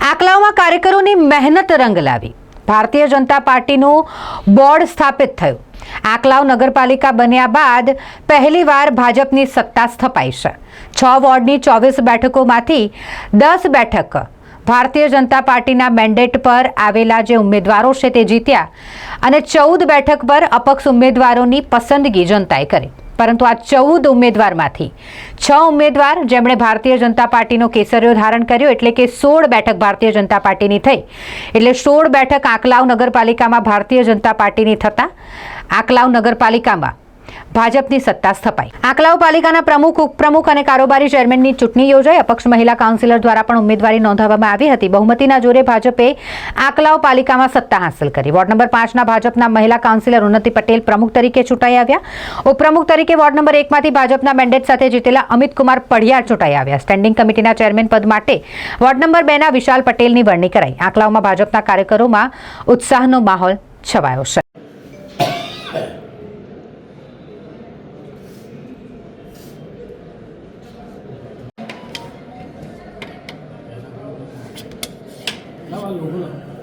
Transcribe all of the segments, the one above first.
આકલાવમાં કાર્યકરોની મહેનત રંગ લાવી ભારતીય જનતા પાર્ટીનું બોર્ડ સ્થાપિત થયું. આકલાવ નગરપાલિકા બન્યા બાદ પહેલીવાર ભાજપની સત્તા સ્થપાઈ છે. છ વોર્ડની ચોવીસ બેઠકોમાંથી દસ બેઠક ભારતીય જનતા પાર્ટીના મેન્ડેટ પર આવેલા જે ઉમેદવારો છે તે જીત્યા અને ચૌદ બેઠક પર અપક્ષ ઉમેદવારોની પસંદગી જનતાએ કરી. પરંતુ આ ચૌદ ઉમેદવારમાંથી છ ઉમેદવાર જેમણે ભારતીય જનતા પાર્ટીનો કેસરીઓ ધારણ કર્યો એટલે કે સોળ બેઠક ભારતીય જનતા પાર્ટીની થઈ. એટલે સોળ બેઠક આકલાવ નગરપાલિકામાં ભારતીય જનતા પાર્ટીની થતાં. આકલાવ નગરપાલિકામાં ભાજપની સત્તા સ્થપાઈ. આકલાવ પાલિકાના પ્રમુખ, ઉપપ્રમુખ અને કારોબારી ચેરમેનની ચૂંટણી યોજાઈ. અપક્ષ મહિલા કાઉન્સિલર દ્વારા પણ ઉમેદવારી નોંધાવવામાં આવી હતી. બહુમતીના જોરે ભાજપે આકલાવ પાલિકામાં સત્તા હાંસલ કરી. વોર્ડ નંબર પાંચના ભાજપના મહિલા કાઉન્સિલર ઉન્નતિ પટેલ પ્રમુખ તરીકે ચૂંટાઈ આવ્યા. ઉપપ્રમુખ તરીકે વોર્ડ નંબર એકમાંથી ભાજપના મેન્ડેટ સાથે જીતેલા અમિત કુમાર પડિયાર ચૂંટાઈ આવ્યા. સ્ટેન્ડિંગ કમિટીના ચેરમેન પદ માટે વોર્ડ નંબર બેના વિશાલ પટેલની વરણી કરાઈ. આકલાવમાં ભાજપના કાર્યકરોમાં ઉત્સાહનો માહોલ છવાયો છે. 来吧，有功。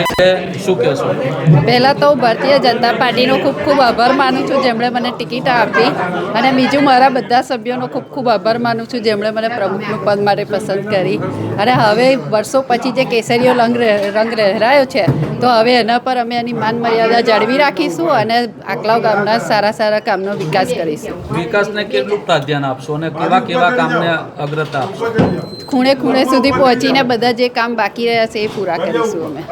એટલે શું કહેશો પહેલાં તો ભારતીય જનતા પાર્ટીનો ખૂબ ખૂબ આભાર માનું છું જેમણે મને ટિકિટ આપી. અને બીજું મારા બધા સભ્યોનો ખૂબ ખૂબ આભાર માનું છું જેમણે મને પ્રમુખનું પદ માટે પસંદ કરી. અને હવે વર્ષો પછી જે કેસરીઓ રંગ રંગ લહેરાયો છે તો હવે એના પર અમે એની માન મર્યાદા જાળવી રાખીશું અને આકલાવ ગામના સારા સારા કામનો વિકાસ કરીશું. વિકાસને કેટલું પ્રાધાન્ય આપશો અને કેવા કેવા કામને અગ્રતા આપશો? ખૂણે ખૂણે સુધી પહોંચીને બધા જે કામ બાકી રહ્યા છે એ પૂરા કરીશું અમે.